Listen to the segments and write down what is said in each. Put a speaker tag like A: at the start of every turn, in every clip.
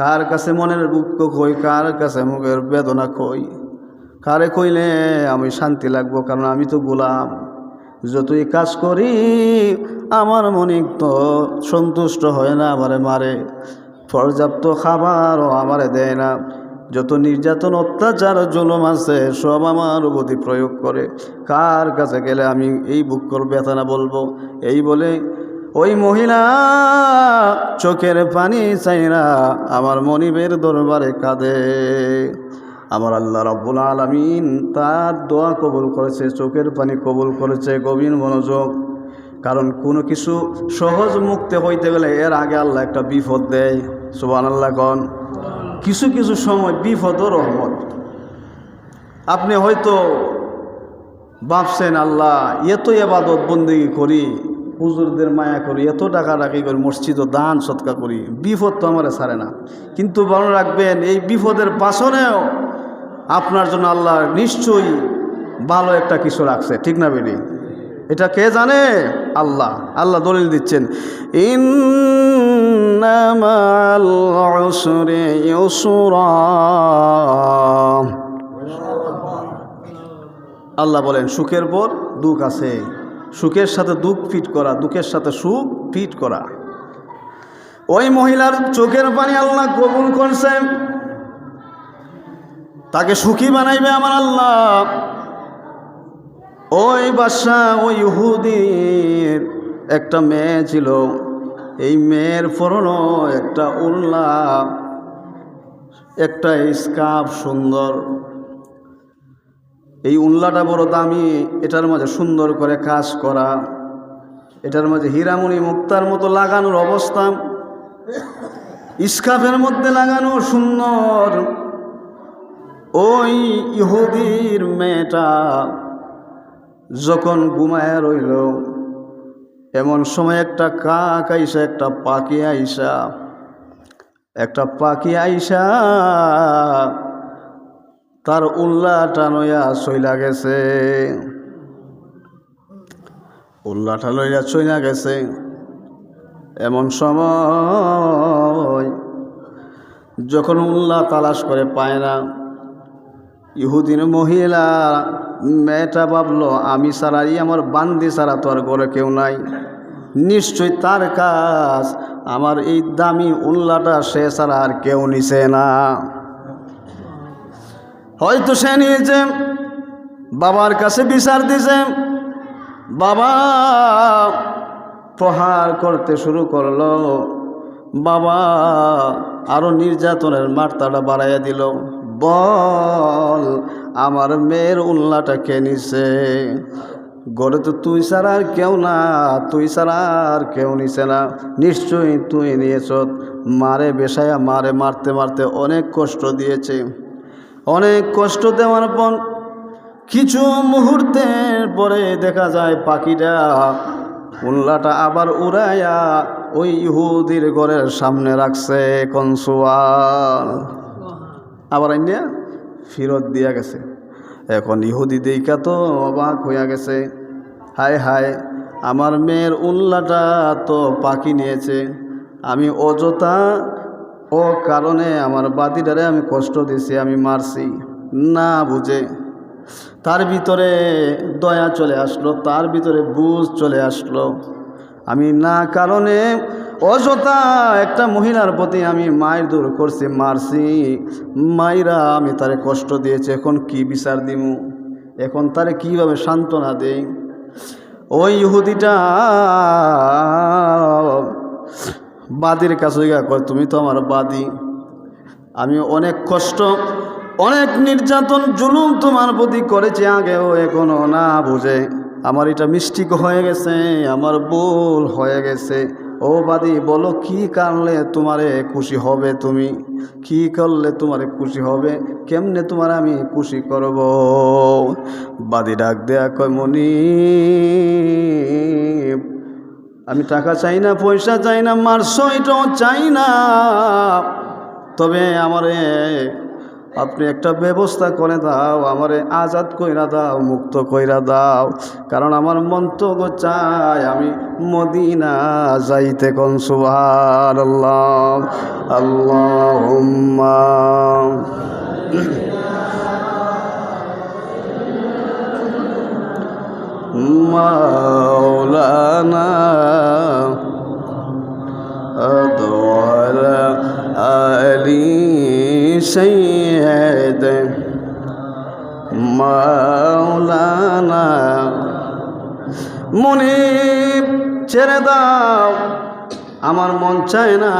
A: কার কাছে মনের দুঃখ কই, কার কাছে মুখের বেদনা কই? কারে কইলে আমি শান্তি লাগবো? কারণ আমি তো গোলাম। যতই কাজ করি, আমার মনে তো সন্তুষ্ট হয় না আমারে মারে। পর্যাপ্ত খাবারও আমারে দেয় না। যত নির্যাতন, অত্যাচার, জুলুম আছে, সব আমার প্রতি প্রয়োগ করে। কার কাছে গেলে আমি এই বুকর বেতনা বলব? এই বলে ওই মহিলা চোখের পানি চাই না আমার মনিবের দরবারে কাঁদে। আমার আল্লাহ রব্বুল আলমিন তার দোয়া কবুল করেছে, চোখের পানি কবুল করেছে, গভীর মনোযোগ। কারণ কোনো কিছু সহজ মুক্তে হইতে গেলে এর আগে আল্লাহ একটা বিপদ দেয়। সুবান আল্লাহ কন। কিছু কিছু সময় বিপদও রহমত। আপনি হয়তো ভাবছেন, আল্লাহ, এত এবাদত বন্দিগি করি হুজুরদের মায়া করি, এত টাকা টাকি করি মসজিদ ও দান সৎকা করি, বিপদ তো আমার ছাড়ে না। কিন্তু মনে রাখবেন, এই বিপদের পাশনেও আপনার জন্য আল্লাহ নিশ্চয়ই ভালো একটা কিছু রাখছে, ঠিক না বেরি এটা কে জানে? আল্লাহ আল্লাহ দলিল দিচ্ছেন আল্লাহ বলেন, সুখের পর দুঃখ আছে। সুখের সাথে দুঃখ ফিট করা, দুঃখের সাথে সুখ ফিট করা। ওই মহিলার চোখের পানি আল্লাহ কবুল করছে। তাকে সুখী বানাইবে আমার আল্লাহ। ওই বাদশা ওই ইহুদির একটা মেয়ে ছিল। এই মেয়ের পরনো একটা উল্লা, একটা স্কার্ফ সুন্দর। এই উল্লাটা বড় দামি, এটার মাঝে সুন্দর করে কাজ করা, এটার মাঝে হীরামণি মুক্তার মতো লাগানোর অবস্থা স্কাফের মধ্যে লাগানো সুন্দর। ওই ইহুদির মেয়েটা যখন ঘুমায় রইল, এমন সময় একটা কাক আইসা, একটা পাখি আইসা, একটা পাখি আইসা তার উল্লা টানইয়া চইলা গেছে। উল্লাটা লইয়া চইলা গেছে। এমন সময় যখন উল্লাহ তালাশ করে পায় না ইহুদিন মহিলা মেয়েটা ভাবলো, আমি ছাড়াই আমার বান্দি ছাড়া তো আর ঘরে কেউ নাই। নিশ্চয় তার কাজ, আমার এই দামি উল্লাটা সে ছাড়া আর কেউ নিছে না। হয়তো সে নিয়েছে, বাবার কাছে বিচার দিছে বাবা প্রহার করতে শুরু করল। বাবা আরও নির্যাতনের মাত্রাটা বাড়াইয়া দিল, বল, আমার মেয়ের উল্লাটা কে নিছে? গড়ে তো তুই ছাড়া আর কেউ না, তুই ছাড়া আর কেউ নিছে না। নিশ্চয়ই তুই নিয়েছ। মারে বেসায়া মারে মারতে মারতে অনেক কষ্ট দিয়েছে। অনেক কষ্ট দেওয়ার পর কিছু মুহূর্তের পরে দেখা যায় পাখিটা উল্লাটা আবার উড়াইয়া ওই ইহুদির ঘরের সামনে রাখছে কনসুয়াল। আবার আইনিয়া ফিরত দিয়া গেছে। এখন ইহুদি দেখা তো অবাক হইয়া গেছে। হায় হায়, আমার মেয়ের উল্লাটা তো পাখি নিয়েছে। আমি অযথা ও কারণে আমার বাদিটারে আমি কষ্ট দিছি, আমি মারছি। না বুঝে। তার ভিতরে দয়া চলে আসলো, তার ভিতরে বুঝ চলে আসলো। আমি না কারণে অযথা একটা মহিলার প্রতি আমি মায়ের দূর করছি, মারছি। মায়েরা আমি তারে কষ্ট দিয়েছি, এখন কি বিচার দিমু? এখন তারে কীভাবে সান্ত্বনা দেই? ওই ইহুদিটা বাদির কাছে গিয়া কয়, তুমি তো আমার বাদি। আমি অনেক কষ্ট, অনেক নির্যাতন, জুলুম তোমার প্রতি করেছি, আগেও এখনও না বুঝে। আমার এটা মিষ্টিক হয়ে গেছে, আমার ভুল হয়ে গেছে। ও বাদি, বলো কি কারলে তোমারে খুশি হবে তুমি? কি করলে তোমারে খুশি হবে? কেমনে তোমার আমি খুশি করব? বাদি ডাক দেয়া কয় মনি আমি টাকা চাই না, পয়সা চাই না, মার এটাও চাই না। তবে আমারে আপনি একটা ব্যবস্থা করে দাও, আমারে আজাদ কইরা দাও, মুক্ত কইরা দাও। কারণ আমার মন্তব্য চায় আমি মদিনা যাইতে কোন সুভার আল্লাহ আল্লাহ مولانا أدوار علي سيد مولانا মনিব ছেড়ে দাও আমার মন চায় না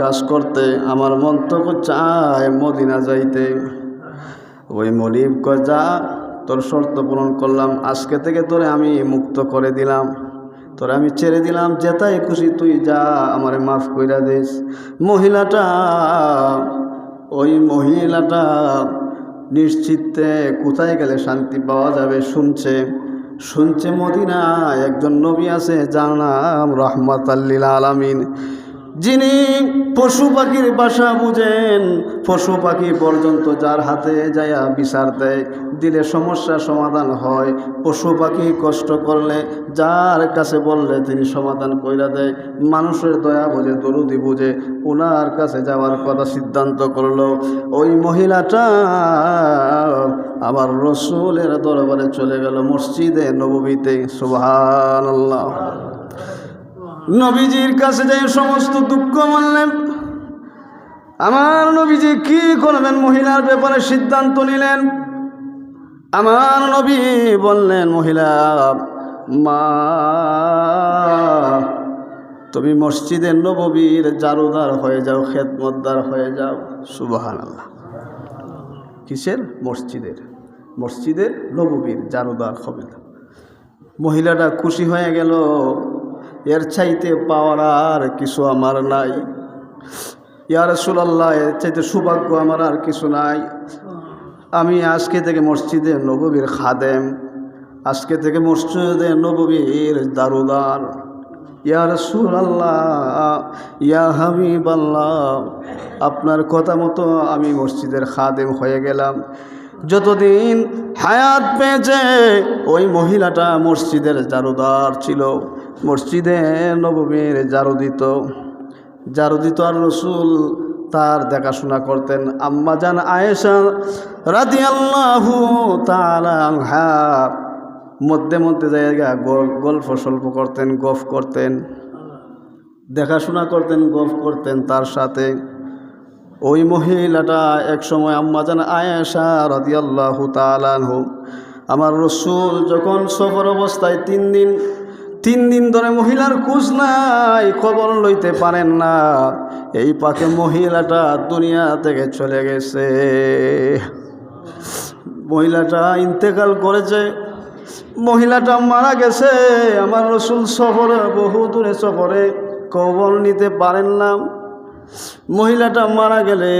A: কাজ করতে আমার মন তো চায় মদিনা যাইতে ওই মনিব যা তোর শর্ত পূরণ করলাম। আজকে থেকে তোরে আমি মুক্ত করে দিলাম। তোরে আমি ছেড়ে দিলাম। যেতাই খুশি তুই যা, আমারে মাফ কইরা দিস। মহিলাটা, ওই মহিলাটা নিশ্চিতে কোথায় গেলে শান্তি পাওয়া যাবে শুনছে। শুনছে মদিনা একজন নবী আছে, যার নাম রহমত আল্লিল আলামিন। যিনি পশু পাখির বাসা বুঝেন, পশু পাখি পর্যন্ত যার হাতে যায়া বিচার দেয়, দিলে সমস্যা সমাধান হয়। পশু পাখি কষ্ট করলে যার কাছে বললে তিনি সমাধান কইরা দেয়। মানুষের দয়া বুঝে দরুদি বুঝে ওনার কাছে যাওয়ার কথা সিদ্ধান্ত করল। ওই মহিলাটা আবার রসুলের দরবারে চলে গেল মসজিদে নবমীতে সুবহান আল্লাহ নবীজির কাছে যাই সমস্ত দুঃখ মানলেন। আমার নবীজি কি করবেন মহিলার ব্যাপারে সিদ্ধান্ত নিলেন। আমার নবী বললেন, মহিলা, মা, তুমি মসজিদের নববীর জারুদার হয়ে যাও, খেদমতদার হয়ে যাও। সুবাহান আল্লাহ কিসের? মসজিদের। মসজিদের নববীর জারুদার হবে মহিলাটা খুশি হয়ে গেল। এর চাইতে পাওয়ার আর কিছু আমার নাই। ইয়ার সুলাল্লাহ এর চাইতে সৌভাগ্য আমার আর কিছু নাই। আমি আজকে থেকে মসজিদে নববীর খাদেম, আজকে থেকে মসজিদে নববীর দারুদার। ইয়া রসুলাল্লাহ, ইয়া হাবিব আল্লাহ আপনার কথা মতো আমি মসজিদের খাদেম হয়ে গেলাম। যতদিন হায়াত পেয়েছে, ওই মহিলাটা মসজিদের জারুদার ছিল। মসজিদে নবমীর জারু দিত জারু দিত আর রসুল তার দেখাশোনা করতেন। আম্মা জান আয়েশা রাতি আল্লাহু হা মধ্যে মধ্যে জায়গা গল্প সল্প করতেন, গফ করতেন, দেখাশোনা করতেন, গফ করতেন তার সাথে। ওই মহিলাটা এক সময় আম্মাজান আয়েশা রাদিয়াল্লাহু তালানহু আমার রসুল যখন সফর অবস্থায় তিন দিন তিন দিন ধরে মহিলার খোঁজ নাই, খবর লইতে পারেন না। এই পাকে মহিলাটা দুনিয়া থেকে চলে গেছে। মহিলাটা ইন্তেকাল করেছে। মহিলাটা মারা গেছে। আমার রসুল সফরে, বহু দূরে সফরে কবর নিতে পারেন না। মহিলাটা মারা গেলে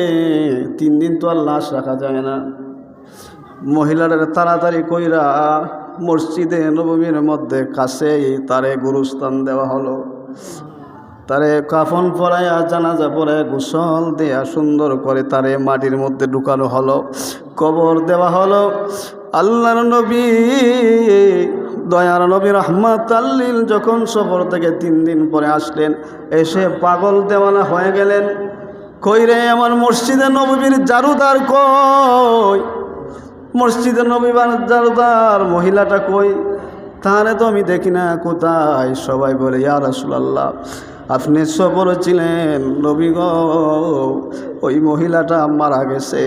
A: তিন দিন তো আর লাশ রাখা যায় না। মহিলাটার তাড়াতাড়ি কইরা মসজিদে নবমীর মধ্যে কাছেই তারে গুরুস্থান দেওয়া হলো। তারে কাফন পরাইয়া জানাজা পরে গোসল দেয়া সুন্দর করে তারে মাটির মধ্যে ঢুকানো হলো, কবর দেওয়া হলো। আল্লাহর নবী, দয়ার নবী রহমত আল্লিল যখন সফর থেকে তিন দিন পরে আসলেন, এসে পাগল দেওয়ানা হয়ে গেলেন। কই রে আমার মসজিদে নবীর জারুদার কই? মসজিদে নবীবার জারুদার, মহিলাটা কই? তাহলে তো আমি দেখি না, কোথায়? সবাই বলে, ইয়া রাসুলাল্লাহ, আপনি সফর ছিলেন নবীগ ওই মহিলাটা মারা গেছে।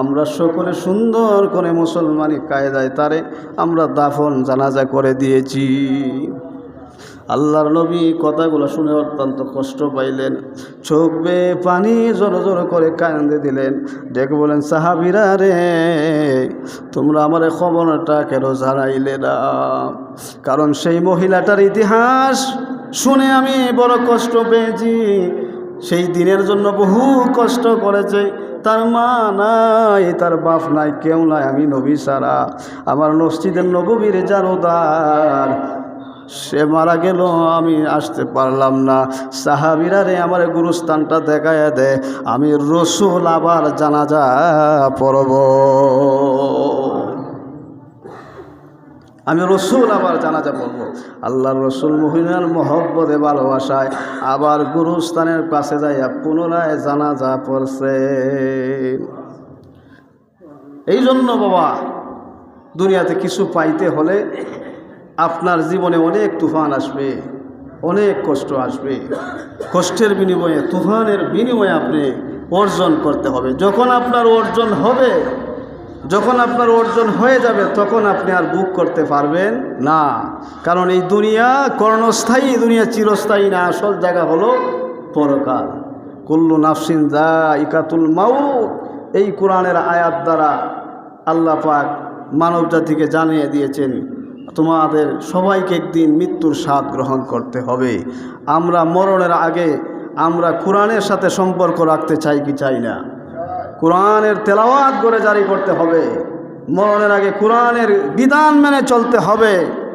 A: আমরা সকলে সুন্দর করে মুসলমানি কায়দায় তারে আমরা দাফন জানাজা করে দিয়েছি। আল্লাহর নবী কথাগুলো শুনে অত্যন্ত কষ্ট পাইলেন। চোখ বে পানি জোর জোর করে কান্দে দিলেন। ডেকে বলেন সাহাবিরা রে, তোমরা আমার খবরটা কেন জানাইলে না। কারণ সেই মহিলাটার ইতিহাস শুনে আমি বড় কষ্ট পেয়েছি। সেই দিনের জন্য বহু কষ্ট করেছে। তার মা নাই, তার বাপ নাই, কেউ নাই, আমি নবী সারা আমার মসজিদের নবীর জারোদার সে মারা গেল, আমি আসতে পারলাম না। সাহাবিরা রে, আমার গুরুস্থানটা দেখায় দে, আমি রসুল আবার জানাজা পড়ব। আমি রসুল আবার জানাজা পড়ব। আল্লাহর রসুল মহিনার মহব্বতে, ভালোবাসায়, আবার গুরুস্থানের কাছে যাইয়া পুনরায় জানাজা পড়ছে। এই জন্য বাবা, দুনিয়াতে কিছু পাইতে হলে আপনার জীবনে অনেক তুফান আসবে, অনেক কষ্ট আসবে। কষ্টের বিনিময়ে, তুফানের বিনিময়ে আপনি অর্জন করতে হবে। যখন আপনার অর্জন হবে, যখন আপনার অর্জন হয়ে যাবে, তখন আপনি আর বুক করতে পারবেন না। কারণ এই দুনিয়া কর্ণস্থায়ী দুনিয়া চিরস্থায়ী না। আসল জায়গা হলো পরকাল। কুল্লু নাফসিন দা ইকাতুল মাউ এই কোরআনের আয়াত দ্বারা আল্লাহ পাক মানব জাতিকে জানিয়ে দিয়েছেন তোমাদের সবাইকে একদিন মৃত্যুর স্বাদ গ্রহণ করতে হবে। আমরা মরণের আগে আমরা কোরআনের সাথে সম্পর্ক রাখতে চাই কি চাই না? কোরআনের তেলাওয়াত করে জারি করতে হবে। মরণের আগে কোরআনের বিধান মেনে চলতে হবে।